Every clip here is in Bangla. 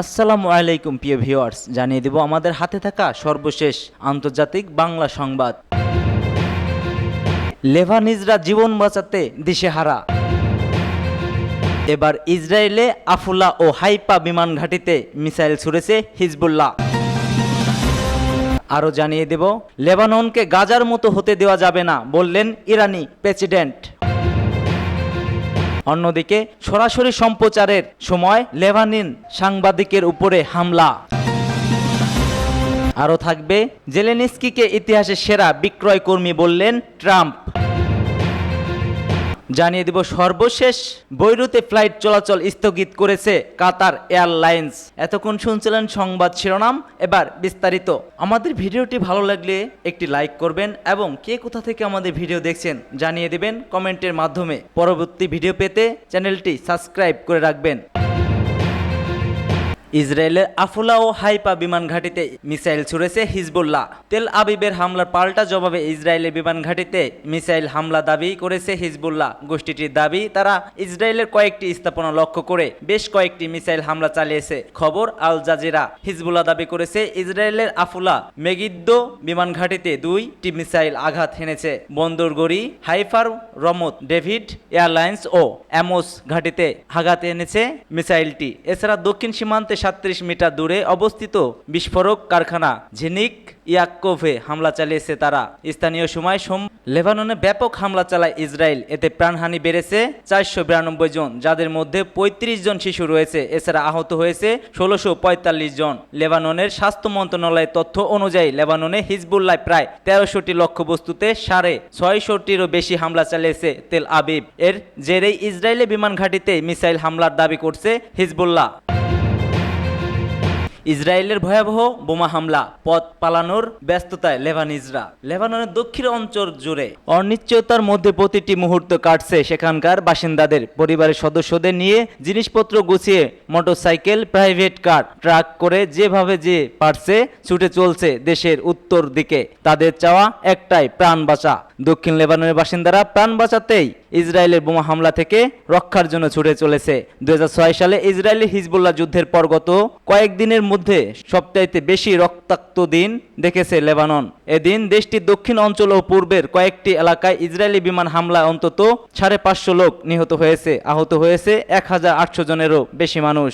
আসসালামু আলাইকুম, প্রিয় ভিউয়ার্স। জানিয়ে দেব আমাদের হাতে থাকা সর্বশেষ আন্তর্জাতিক বাংলা সংবাদ। লেভানিজরা জীবন বাঁচাতে দিশেহারা। এবার ইসরায়েলে আফুলা ও হাইপা বিমান ঘাঁটিতে মিসাইল ছুড়েছে হিজবুল্লাহ। আরও জানিয়ে দেব, লেবাননকে গাজার মতো হতে দেওয়া যাবে না, বললেন ইরানি প্রেসিডেন্ট। অন্যদিকে সরাসরি সম্প্রচারের সময় লেবানিন সাংবাদিকের উপরে হামলা। আরও থাকবে, জেলেনিস্কিকে ইতিহাসের সেরা বিক্রয় কর্মী বললেন ট্রাম্প। জানিয়ে দিব, সর্বশেষ বৈরুতে ফ্লাইট চলাচল স্থগিত করেছে কাতার এয়ারলাইন্স। এতক্ষণ শুনছিলেন সংবাদ শিরোনাম, এবার বিস্তারিত। আমাদের ভিডিওটি ভালো লাগলে একটি লাইক করবেন এবং কে কোথা থেকে আমাদের ভিডিও দেখছেন জানিয়ে দেবেন কমেন্টের মাধ্যমে। পরবর্তী ভিডিও পেতে চ্যানেলটি সাবস্ক্রাইব করে রাখবেন। ইসরায়েলের আফুলা ও হাইপা বিমান ঘাঁটিতে মিসাইল ছুড়েছে হিজবুল্লাহ। তেল আবিবের হামলার পাল্টা জবাবে ইসরায়েলের বিমান ঘাঁটিতে মিসাইল হামলা দাবি করেছে হিজবুল্লাহ। গোষ্ঠীটির দাবি, তারা ইসরায়েলের কয়েকটি স্থাপনা লক্ষ্য করে বেশ কয়েকটি মিসাইল হামলা চালিয়েছে। খবর, আল জাজিরা। হিজবুল্লাহ দাবি করেছে, ইসরায়েলের আফুলা মেগিদ্দ বিমান ঘাঁটিতে দুইটি মিসাইল আঘাত হেনেছে। বন্দরগড়ি হাইফার রমত, ডেভিড এয়ারলাইন্স ও অ্যামোস ঘাঁটিতে আঘাত এনেছে মিসাইলটি। এছাড়া দক্ষিণ সীমান্তে সাত্রিশ মিটার দূরে অবস্থিত বিস্ফোরক কারখানা ঝিনিক ইয়াক্কোভে হামলা চালিয়েছে তারা। স্থানীয় সময় সোম লেবাননে ব্যাপক হামলা চালায় ইসরায়েল। এতে প্রাণহানি বেড়েছে চারশো বিরানব্বই জন, যাদের মধ্যে পঁয়ত্রিশ জন শিশু রয়েছে। এছাড়া আহত হয়েছে ষোলোশো পঁয়তাল্লিশ জন। লেবাননের স্বাস্থ্য মন্ত্রণালয়ের তথ্য অনুযায়ী লেবাননে হিজবুল্লাহ প্রায় তেরোশোটি লক্ষ্যবস্তুতে সাড়ে ছয়শোটিরও বেশি হামলা চালিয়েছে তেল আবিব। এর জেরেই ইসরায়েলি বিমান ঘাঁটিতে মিসাইল হামলার দাবি করছে হিজবুল্লাহ। ইসরায়েলের ভয়াবহ বোমা হামলা, পথ পালানোর ব্যস্ততায় লেবানিজরা। লেবাননের দক্ষিণ অঞ্চল জুড়ে অনিশ্চয়তার মধ্যে প্রতিটি মুহূর্ত কাটছে সেখানকার বাসিন্দাদের। পরিবারের সদস্যদের নিয়ে জিনিসপত্র গুছিয়ে মোটরসাইকেল, প্রাইভেট কার, ট্রাক করে যেভাবে যে পারছে ছুটে চলছে দেশের উত্তর দিকে। তাদের চাওয়া একটাই, প্রাণ বাঁচা। দক্ষিণ লেবাননের বাসিন্দারা প্রাণ বাঁচাতেই ইসরায়েলের বোমা হামলা থেকে রক্ষার জন্য ছুটে চলেছে। দুই হাজার ছয় সালে ইসরায়েলি হিজবুল্লাহ যুদ্ধের পর গত কয়েকদিনের মধ্যে সপ্তাহে বেশি রক্তাক্ত দিন দেখেছে লেবানন। এদিন দেশটির দক্ষিণ অঞ্চল ও পূর্বের কয়েকটি এলাকায় ইসরায়েলি বিমান হামলায় অন্তত সাড়ে পাঁচশো লোক নিহত হয়েছে। আহত হয়েছে এক হাজার আটশো জনেরও বেশি মানুষ।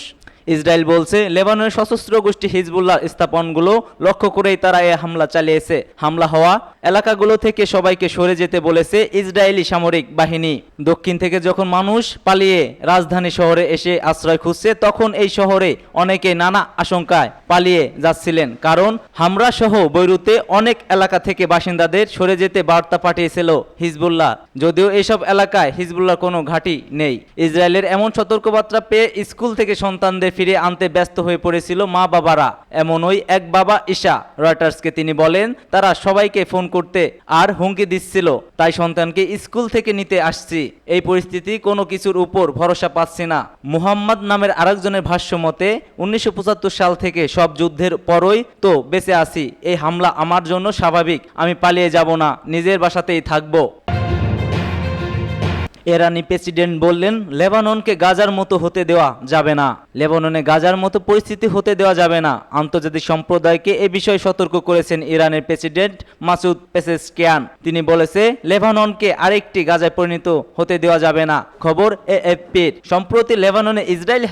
ইসরায়েল বলছে, লেবাননের সশস্ত্র গোষ্ঠী হিজবুল্লাহ স্থাপনগুলো লক্ষ্য করেই তারা এ হামলা চালিয়েছে। হামলা হওয়া এলাকাগুলো থেকে সবাইকে সরে যেতে বলেছে ইসরায়েলি সামরিক বাহিনী। দক্ষিণ থেকে যখন মানুষ পালিয়ে রাজধানী শহরে এসে আশ্রয় খুঁজছে, তখন এই শহরে অনেকে নানা আশঙ্কায় পালিয়ে যাচ্ছিলেন। কারণ হামরা সহ বৈরুতে অনেক এলাকা থেকে বাসিন্দাদের সরে যেতে বার্তা পাঠিয়েছিল হিজবুল্লাহ। যদিও এসব এলাকায় হিজবুল্লাহর কোনো ঘাঁটি নেই। ইসরায়েলের এমন সতর্কবার্তা পেয়ে স্কুল থেকে সন্তানদের ফিরে আনতে ব্যস্ত হয়ে পড়েছিল মা বাবারা। এমন ওই এক বাবা ঈশা, রয়টার্সকে তিনি বলেন, তারা সবাইকে ফোন করতে আর হুমকি দিচ্ছিল। তাই সন্তানকে স্কুল থেকে নিতে আসছি। এই পরিস্থিতি কোনো কিছুর উপর ভরসা পাচ্ছি না। মুহাম্মদ নামের আরেকজনের ভাষ্য মতে, উনিশশো পঁচাত্তর সাল থেকে সব যুদ্ধের পরই তো বেঁচে আছি। এই হামলা আমার জন্য স্বাভাবিক, আমি পালিয়ে যাব না, নিজের বাসাতেই থাকব। এরানি প্রেসিডেন্ট বললেন, লেবাননকে গাজার মতো হতে দেওয়া যাবে না। লেবাননে গাজার মতো পরিস্থিতি হতে দেওয়া যাবে না। আন্তর্জাতিক সম্প্রদায়কে এ বিষয়ে সতর্ক করেছেন ইরানের প্রেসিডেন্ট মাসুদ পেসেসকিয়ান। তিনি বলেছে, লেবাননকে আরেকটি গাজায় পরিণত হতে দেওয়া যাবে না। খবর এএফপির। সম্প্রতি লেবাননে ইসরায়েল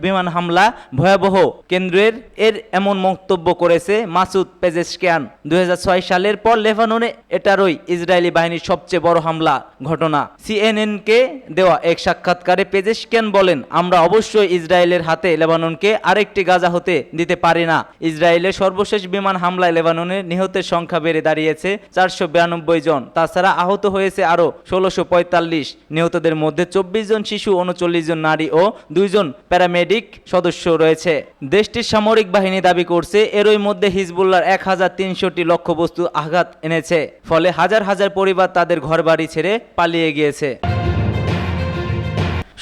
বিমান- হামলা ভয়াবহ কেন্দ্রের এর এমন মন্তব্য করেছে মাসুদ পেজেসকিয়ান দুই সালের পর লেবাননে এটারই ইসরায়েলি বাহিনীর সবচেয়ে বড় হামলা ঘটনা। সিএনএন কে দেওয়া এক সাক্ষাৎকারে পেজেশকিয়ান বলেন, আমরা অবশ্যই ইসরায়েলের হাতে লেবাননকে আরেকটি গাজা হতে দিতে পারি না। ইসরায়েলের সর্বশেষ বিমান হামলায় লেবাননের নিহতের সংখ্যা বেড়ে দাঁড়িয়েছে চারশো বিরানব্বই জন। তাছাড়া আহত হয়েছে আরও ষোলোশো পঁয়তাল্লিশ। নিহতদের মধ্যে চব্বিশ জন শিশু, উনচল্লিশ জন নারী ও দুইজন প্যারামেডিক সদস্য রয়েছে। দেশটির সামরিক বাহিনী দাবি করছে, এরই মধ্যে হিজবুল্লার এক হাজার তিনশোটি লক্ষ্যবস্তু আঘাত এনেছে, ফলে হাজার হাজার পরিবার তাদের ঘরবাড়ি ছেড়ে পালিয়ে গিয়েছে।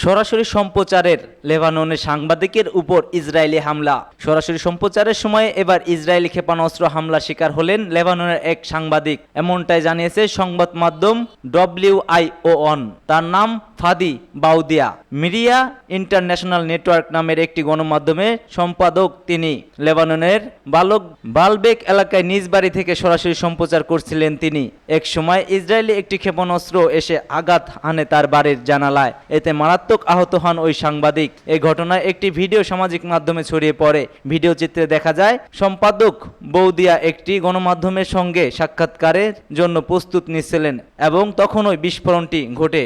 সরাসরি সম্প্রচারের লেবাননের সাংবাদিকের উপর ইসরায়েলি হামলা। সরাসরি সম্প্রচারের সময় এবার ইসরায়েলি ক্ষেপণাস্ত্র হামলা শিকার হলেন লেবাননের এক সাংবাদিক। এমনটাই জানিয়েছে সংবাদ মাধ্যম ডব্লিউআইও অন। তার নাম ফাদি বাউদিয়া। মিডিয়া ইন্টারন্যাশনাল নেটওয়ার্ক নামের একটি গণমাধ্যমে সম্পাদক তিনি। লেবাননের বালক বালবেক এলাকায় নিজ বাড়ি থেকে সরাসরি সম্প্রচার করছিলেন তিনি। এক সময় ইসরায়েলি একটি ক্ষেপণাস্ত্র এসে আঘাত হানে তার বাড়ির জানালায়। এতে মারাত্মক আহত হন ওই সাংবাদিক। এ ঘটনায় একটি ভিডিও সামাজিক মাধ্যমে ছড়িয়ে পড়ে। ভিডিও চিত্রে দেখা যায়, সম্পাদক বৌদিয়া একটি গণমাধ্যমের সঙ্গে সাক্ষাৎকারের জন্য প্রস্তুত নিচ্ছিলেন এবং তখন ওই বিস্ফোরণটি ঘটে।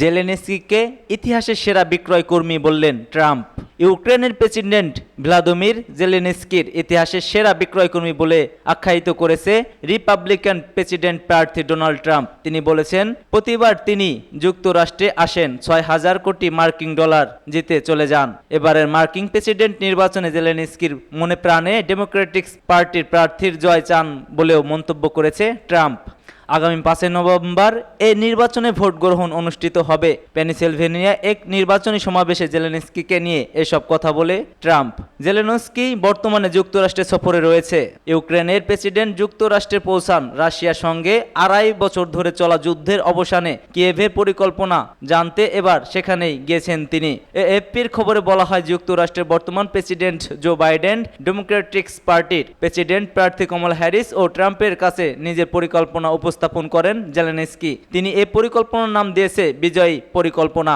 জেলেনেস্কিকে ইতিহাসের সেরা বিক্রয় কর্মী বললেন ট্রাম্প। ইউক্রেনের প্রেসিডেন্ট ভ্লাদিমির জেলেনস্কির ইতিহাসের সেরা বিক্রয়কর্মী বলে আখ্যায়িত করেছে রিপাবলিকান প্রেসিডেন্ট প্রার্থী ডোনাল্ড ট্রাম্প। তিনি বলেছেন, প্রতিবার তিনি যুক্তরাষ্ট্রে আসেন, ছয় হাজার কোটি মার্কিন ডলার জিতে চলে যান। এবারের মার্কিন প্রেসিডেন্ট নির্বাচনে জেলেনস্কির মনে প্রাণে ডেমোক্রেটিক পার্টির প্রার্থীর জয় চান বলেও মন্তব্য করেছে ট্রাম্প। আগামী পাঁচই নভেম্বর এই নির্বাচনে ভোট গ্রহণ অনুষ্ঠিত হবে। পেনিসেলভেনিয়া এক নির্বাচনী সমাবেশে জেলেনস্কিকে নিয়ে এসব কথা বলে ট্রাম্প। জেলেনস্কি বর্তমানে যুক্তরাষ্ট্রে সফরে রয়েছে। ইউক্রেনের প্রেসিডেন্ট যুক্তরাষ্ট্রে পৌঁছান রাশিয়ার সঙ্গে আড়াই বছর ধরে চলা যুদ্ধের অবসানে কিয়েভের পরিকল্পনা জানতে এবার সেখানেই গিয়েছেন তিনি। এএফপির খবরে বলা হয়, যুক্তরাষ্ট্রের বর্তমান প্রেসিডেন্ট জো বাইডেন ডেমোক্রেটিক্স পার্টির প্রেসিডেন্ট প্রার্থী কমল হ্যারিস ও ট্রাম্পের কাছে নিজের পরিকল্পনা উপস্থাপন করেন জেলেনস্কি। তিনি এ পরিকল্পনার নাম দিয়েছে বিজয়ী পরিকল্পনা।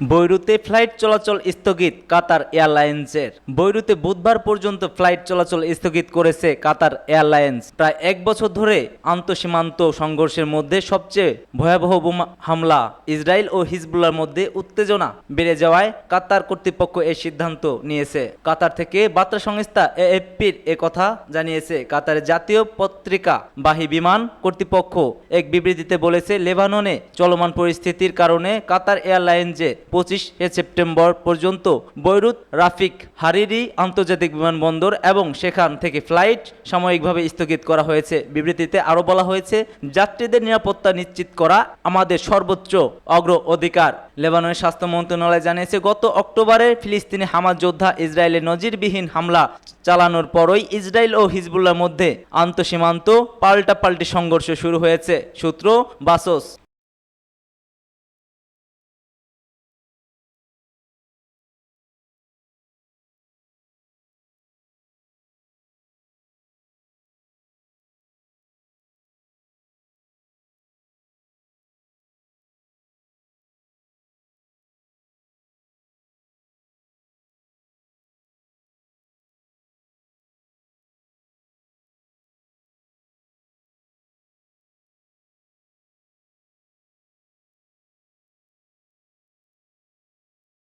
বৈরুতে ফ্লাইট চলাচল স্থগিত কাতার এয়ারলাইন্সের। বৈরুতে বুধবার পর্যন্ত ফ্লাইট চলাচল স্থগিত করেছে কাতার এয়ারলাইন্স। প্রায় এক বছর ধরে আন্তঃসীমান্ত সংঘর্ষের মধ্যে সবচেয়ে ভয়াবহ বোমা হামলা। ইসরায়েল ও হিজবুল্লার মধ্যে উত্তেজনা বেড়ে যাওয়ায় কাতার কর্তৃপক্ষ এই সিদ্ধান্ত নিয়েছে। কাতার থেকে বার্তা সংস্থা এএফপির এ কথা জানিয়েছে। কাতারের জাতীয় পত্রিকা বাহী বিমান কর্তৃপক্ষ এক বিবৃতিতে বলেছে, লেবাননে চলমান পরিস্থিতির কারণে কাতার এয়ারলাইন্সে পঁচিশে সেপ্টেম্বর পর্যন্ত বৈরুত, রাফিক, হারিরি, আন্তর্জাতিক বিমানবন্দর এবং সেখান থেকে ফ্লাইট সাময়িকভাবে স্থগিত করা হয়েছে। বিবৃতিতে আরও বলা হয়েছে, যাত্রীদের নিরাপত্তা নিশ্চিত করা আমাদের সর্বোচ্চ অগ্র অধিকার। লেবাননের স্বাস্থ্য মন্ত্রণালয় জানিয়েছে, গত অক্টোবরে ফিলিস্তিনি হামাজ যোদ্ধা ইসরায়েলের নজিরবিহীন হামলা চালানোর পরই ইসরায়েল ও হিজবুল্লার মধ্যে আন্তঃসীমান্ত পাল্টাপাল্টি সংঘর্ষ শুরু হয়েছে। সূত্র বাসস।